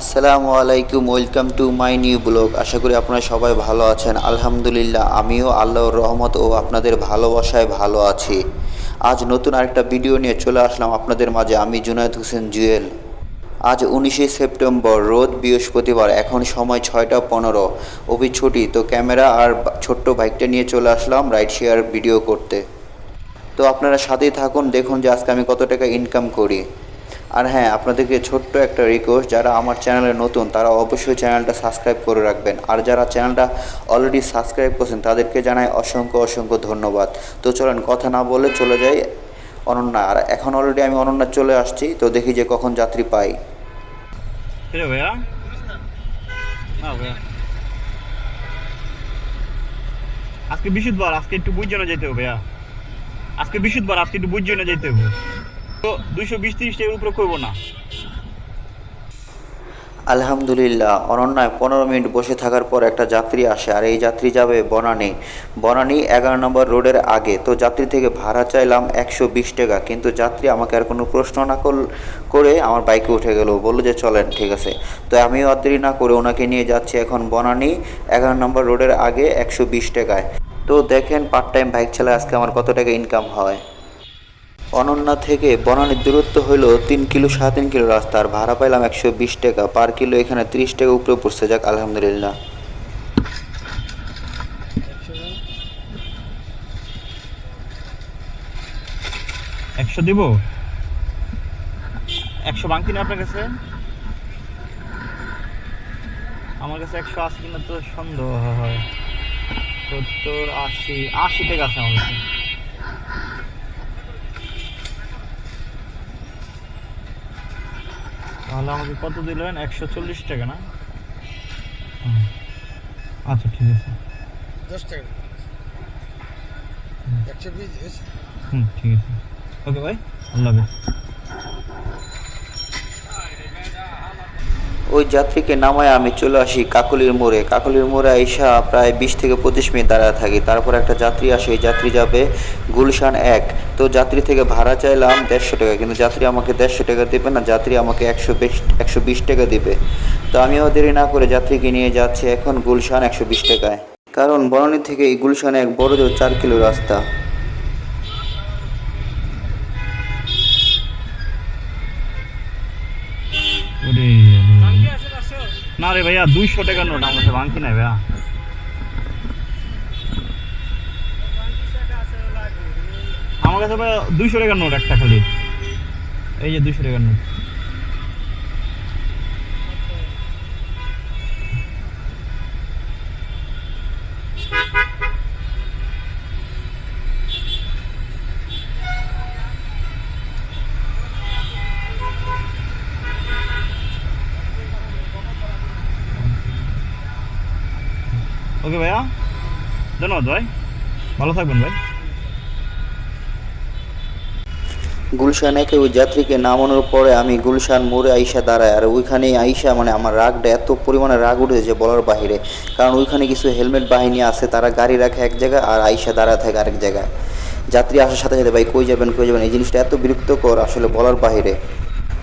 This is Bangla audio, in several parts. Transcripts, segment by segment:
আসসালামু আলাইকুম, welcome to my new blog. আশা করি আপনারা সবাই ভালো আছেন। আলহামদুলিল্লাহ, আমিও আল্লাহর রহমত ও আপনাদের ভালোবাসায় ভালো আছি। আজ নতুন আরেকটা ভিডিও নিয়ে চলে আসলাম আপনাদের মাঝে। আমি জুনায়দ হোসেন জুয়েল। আজ উনিশে সেপ্টেম্বর রোদ বৃহস্পতিবার, এখন সময় ছয়টা পনেরো। অভি ছুটি, তো ক্যামেরা আর ছোট্ট বাইকটা নিয়ে চলে আসলাম রাইড শেয়ার ভিডিও করতে। তো আপনারা সাথেই থাকুন, দেখুন যে আজকে আমি কত টাকা ইনকাম করি। আর হ্যাঁ আপনাদেরকে ছোট্ট একটা রিকোয়েস্ট যারা আমার চ্যানেলে নতুন, তারা অবশ্যই চ্যানেলটা সাবস্ক্রাইব করে রাখবেন। আর যারা চ্যানেলটা অলরেডি সাবস্ক্রাইব করছেন, তাদেরকে জানাই অসংখ্য অসংখ্য ধন্যবাদ। তো চলেন, কথা না বলে চলে যাই অনন্যা। আর এখন অলরেডি আমি অনন্যা চলে আসছি, তো দেখি যে কখন যাত্রী পাই। ভাইয়া? আজকে বৃহস্পতিবার আজকে একটু বুঝ না যেতে হবে আজকে বৃহস্পতিবার আজকে একটু বুঝ না যেতে হবে। বিশ করব না। আলহামদুলিল্লাহ, অনন্যায় পনেরো মিনিট বসে থাকার পর একটা যাত্রী আসে, আর এই যাত্রী যাবে বনানী। বনানী এগারো নম্বর রোডের আগে। তো যাত্রী থেকে ভাড়া চাইলাম একশো বিশ টাকা, কিন্তু যাত্রী আমাকে আর কোনো প্রশ্ন না করে আমার বাইকে উঠে গেল। বলল যে, চলেন, ঠিক আছে। তো আমিও আর দেরি না করে ওনাকে নিয়ে যাচ্ছি এখন বনানী এগারো নম্বর রোডের আগে একশো বিশ টাকায়। তো দেখেন পার্ট টাইম বাইক চালায় আজকে আমার কত টাকা ইনকাম হয়। অনন্যা থেকে বনানীর দূরত্ব হলো তিন কিলো সাড়ে তিন কিলো রাস্তা আর ভাড়া পাইলাম একশো বিশ টাকা। পার কিলো এখানে ত্রিশ টাকা উপরে পড়ছে। যাক, আলহামদুলিল্লাহ। একশো দিব? একশো বাংকি না আপনার কাছে? আমার কাছে একশো আশি কিনা তো সন্দেহ হয়। সত্তর আশি আশি টাকা আছে আমার কাছে। তাহলে আমাকে কত দিলেন? একশো চল্লিশ টাকা না? হুম। আচ্ছা ঠিক আছে। দশ টাকা। একশো বিশ। হুম ঠিক আছে। ওকে ভাই আল্লাহ হাফেজ। ওই যাত্রীকে নামায় আমি চলে আসি কাকলির মোড়ে। কাকলির মোড়ে আইসা প্রায় বিশ থেকে পঁচিশ মিনিট দাঁড়ায় থাকি। তারপর একটা যাত্রী আসে এই যাত্রী যাবে গুলশান এক। তো যাত্রী থেকে ভাড়া চাইলাম দেড়শো টাকা, কিন্তু যাত্রী আমাকে দেড়শো টাকা দেবে না, যাত্রী আমাকে একশো বিশ একশো বিশ টাকা দেবে। তো আমিও দেরি না করে যাত্রীকে নিয়ে যাচ্ছি এখন গুলশান একশো বিশ টাকায়। কারণ বনানী থেকে এই গুলশানে এক বড় জোর চার কিলো রাস্তা। না রে ভাইয়া, দুইশো টাকার নোট আমার কাছে বাংকি নাই ভাইয়া। আমার কাছে ভাইয়া দুইশো টাকার নোট একটা খালি। এই যে দুইশো টাকার নোট। ওকে ভাইয়া। ধন্যবাদ, ভাই। ভালো থাকবেন, ভাই। গুলশান একে ওই যাত্রীকে নামানোর পরে আমি গুলশান মোড়ে আইসা দাঁড়াই। আর ওইখানে আইসা মানে আমার রাগটা এত পরিমাণে রাগ উঠেছে বলার বাহিরে। কারণ ওইখানে কিছু হেলমেট বাহিনী আছে, তারা গাড়ি রাখে এক জায়গায় আর আইসা দাঁড়ায় থাকে আরেক জায়গায়। যাত্রী আসার সাথে সাথে, ভাই, কই যাবেন কই যাবেন? এই জিনিসটা এত বিরক্তকর আসলে বলার বাহিরে।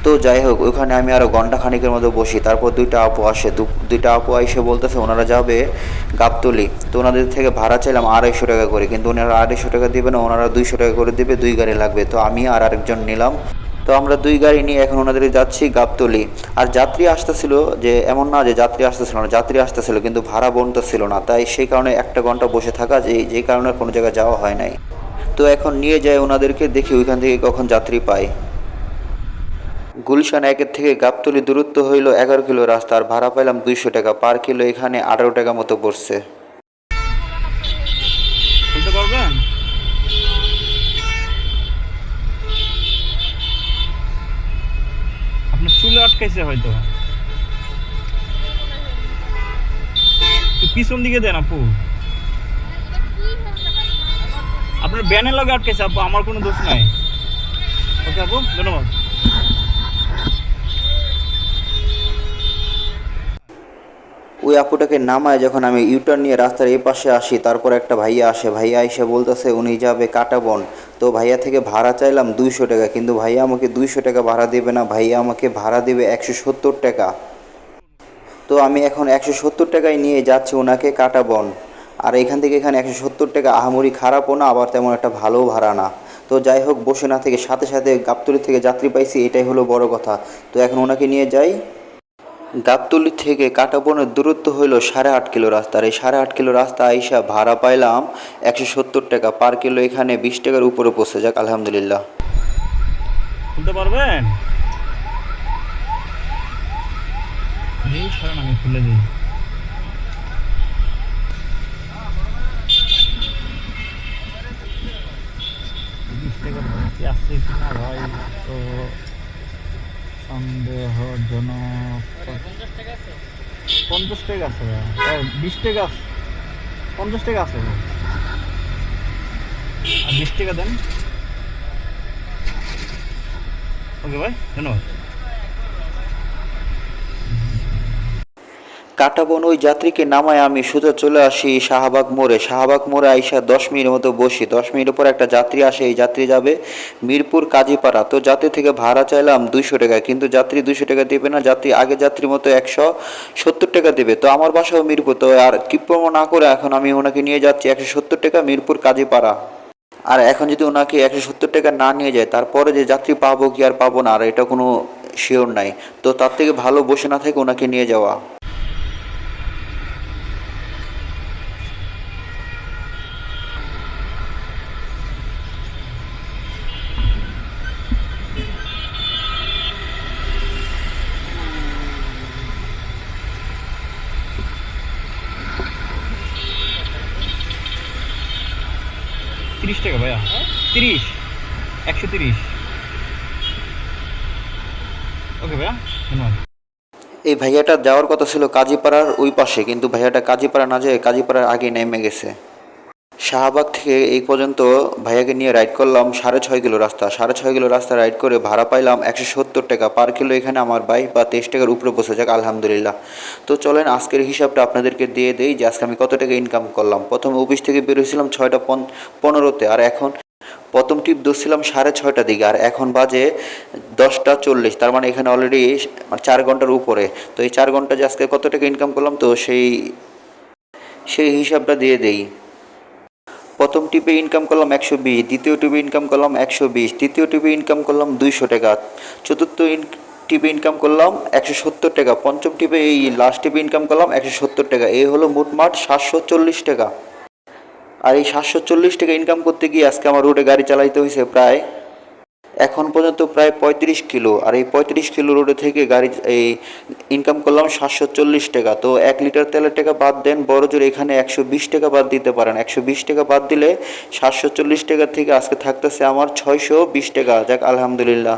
তো যাই হোক ওইখানে আমি আরও ঘণ্টা খানিকের মতো বসি। তারপর দুইটা আপু আসে। দুইটা আপু এসে বলতেছে, ওনারা যাবে গাবতলি। তো ওনাদের থেকে ভাড়া চাইলাম আড়াইশো টাকা করে, কিন্তু ওনারা আড়াইশো টাকা দিবে না, ওনারা দুইশো টাকা করে দিবে, দুই গাড়ি লাগবে। তো আমি আর আরেকজন নিলাম। তো আমরা দুই গাড়ি নিয়ে এখন ওনাদের যাচ্ছি গাবতলি। আর যাত্রী আসতেছিল যে, এমন না যে যাত্রী আসতেছিল না, যাত্রী আসতেছিল, কিন্তু ভাড়া বনতেছিল না। তাই সেই কারণে একটা ঘণ্টা বসে থাকা, যে যে কারণে কোনো জায়গায় যাওয়া হয় নাই। তো এখন নিয়ে যায় ওনাদেরকে, দেখি ওইখান থেকে কখন যাত্রী পাই গুলশান একের থেকে গাবতলি দূরত্ব হইল এগারো কিলো রাস্তা আর ভাড়া পাইলাম দুইশো টাকা। পার কিলো এখানে আঠারো টাকা মতো পড়ছে। আপনার চুলে আটকাইছে হয়তো। পিছন দিকে দেন আপু। আপনার ব্যানের লগে আটকাইছে আপু, আমার কোনো দোষ নাই। ওকে আপু, ধন্যবাদ। ওই আপুটাকে নামায় যখন আমি ইউটার্ন নিয়ে রাস্তার এই পাশে আসি, তারপর একটা ভাইয়া আসে। ভাইয়া এসে বলতেছে, উনি যাবে কাটাবন তো ভাইয়া থেকে ভাড়া চাইলাম দুইশো টাকা, কিন্তু ভাইয়া আমাকে দুইশো টাকা ভাড়া দেবে না। ভাইয়া আমাকে ভাড়া দেবে একশো সত্তর টাকা। তো আমি এখন একশো সত্তর টাকায় নিয়ে যাচ্ছি ওনাকে কাটা বন। আর এখান থেকে এখানে একশো সত্তর টাকা আহামরি খারাপও না, আবার তেমন একটা ভালো ভাড়া না। তো যাই হোক, বসে না থেকে সাথে সাথে গাবতলি থেকে যাত্রী পাইছি, এটাই হলো বড় কথা। তো এখন ওনাকে নিয়ে যাই। গাবতলি থেকে কাটাবনের দূরত্ব হইল সাড়ে আট কিলো রাস্তার এই সাড়ে আট কিলো রাস্তা আইসা ভাড়া পাইলাম একশো সত্তর টাকা। পার কিলো এখানে বিশ টাকার উপরে পৌঁছে যাক আলহামদুলিল্লাহ। খুলতে পারবেন? আমি খুলে দিই। বিশ টাকা আসছে কিনা ভাই? তো সন্দেহজনক পঞ্চাশ টাকা আছে বিশ টাকা আছে। পঞ্চাশ টাকা আছে আর বিশ টাকা দেন। ওকে ভাই, ধন্যবাদ। কাটাবন ওই যাত্রীকে নামায় আমি, সোজা চলে আসি শাহবাগ মোড়ে। শাহবাগ মোড়ে আইসা দশ মিনিটের মতো বসি। দশ মিনিটের পর একটা যাত্রী আসে, এই যাত্রী যাবে মিরপুর কাজীপাড়া। তো যাত্রী থেকে ভাড়া চাইলাম দুইশো টাকা, কিন্তু যাত্রী দুইশো টাকা দেবে না, যাত্রী আগে যাত্রীর মতো একশো সত্তর টাকা দেবে। তো আমার বাসাও মিরপুর, তো আর কিপ্রম না করে এখন আমি ওনাকে নিয়ে যাচ্ছি একশো সত্তর টাকা মিরপুর কাজীপাড়া। আর এখন যদি ওনাকে একশো সত্তর টাকা না নিয়ে যায়, তারপরে যে যাত্রী পাবো কি আর পাবো না, আর এটা কোনো শিওর নাই। তো তার থেকে ভালো বসে না থেকে ওনাকে নিয়ে যাওয়া। টাকা ভাইয়া। তিরিশ। একশো তিরিশ। ওকে ভাইয়া, ধন্যবাদ। এই ভাইয়াটা যাওয়ার কথা ছিল কাজীপাড়ার ওই পাশে, কিন্তু ভাইয়াটা কাজীপাড়া না যেয়ে কাজীপাড়ার আগে নেমে গেছে। শাহবাগ থেকে এই পর্যন্ত ভাইয়াকে নিয়ে রাইড করলাম সাড়ে ছয় কিলো রাস্তা। সাড়ে ছয় কিলো রাস্তা রাইড করে ভাড়া পাইলাম একশো সত্তর টাকা। পার কিলো এখানে আমার বাইক বা তেইশ টাকার উপরে বসে যাক, আলহামদুলিল্লাহ। তো চলেন, আজকের হিসাবটা আপনাদেরকে দিয়ে দেই যে আজকে আমি কত টাকা ইনকাম করলাম। প্রথমে অফিস থেকে বেরোছিলাম ছয়টা পন- পনেরোতে আর এখন প্রথম টিপ দোষছিলাম সাড়ে ছয়টা দিকে। আর এখন বাজে দশটা চল্লিশ। তার মানে এখানে অলরেডি চার ঘণ্টার উপরে। তো এই চার ঘণ্টা যে আজকে কত টাকা ইনকাম করলাম, তো সেই সেই হিসাবটা দিয়ে দেই। প্রথম টিপে ইনকাম করলাম একশো বিশ, দ্বিতীয় টিপে ইনকাম করলাম একশো বিশ, তৃতীয় টিপে ইনকাম করলাম দুইশো টাকা, চতুর্থ ইন- টিপে ইনকাম করলাম একশো সত্তর টাকা, পঞ্চম টিপে এই লাস্ট টিপে ইনকাম করলাম একশো সত্তর টাকা। এই হলো মোটমাট সাতশো চল্লিশ টাকা। আর এই সাতশো চল্লিশ টাকা ইনকাম করতে গিয়ে আজকে আমার রোডে গাড়ি চালাইতে হয়েছে প্রায় এখন পর্যন্ত প্রায় পঁয়ত্রিশ কিলো। আর এই পঁয়ত্রিশ কিলো রোডে থেকে গাড়ি, এই ইনকাম করলাম সাতশো চল্লিশ টাকা। তো এক লিটার তেলের টাকা বাদ দেন, বড় জোর এখানে একশো বিশ টাকা বাদ দিতে পারেন। একশো বিশ টাকা বাদ দিলে সাতশো চল্লিশ টাকা থেকে আজকে থাকতেছে আমার ছয়শো বিশ টাকা। যাক, আলহামদুলিল্লাহ।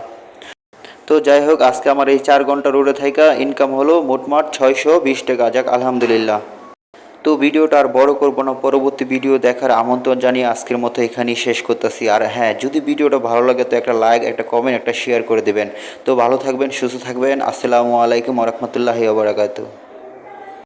তো যাই হোক, আজকে আমার এই চার ঘণ্টা রোডে থাকা ইনকাম হলো মোটমাট ছয়শো বিশ টাকা। যাক, আলহামদুলিল্লাহ। তো ভিডিওটা আর বড় করব না, পরবর্তী ভিডিও দেখার আমন্ত্রণ জানিয়ে আজকের মতো এখানেই শেষ করতেছি। আর হ্যাঁ যদি ভিডিওটা ভালো লাগে তো একটা লাইক, একটা কমেন্ট একটা শেয়ার করে দেবেন। তো ভালো থাকবেন, সুস্থ থাকবেন। আসসালামু আলাইকুম রহমতুল্লাহি ওবরাকাতু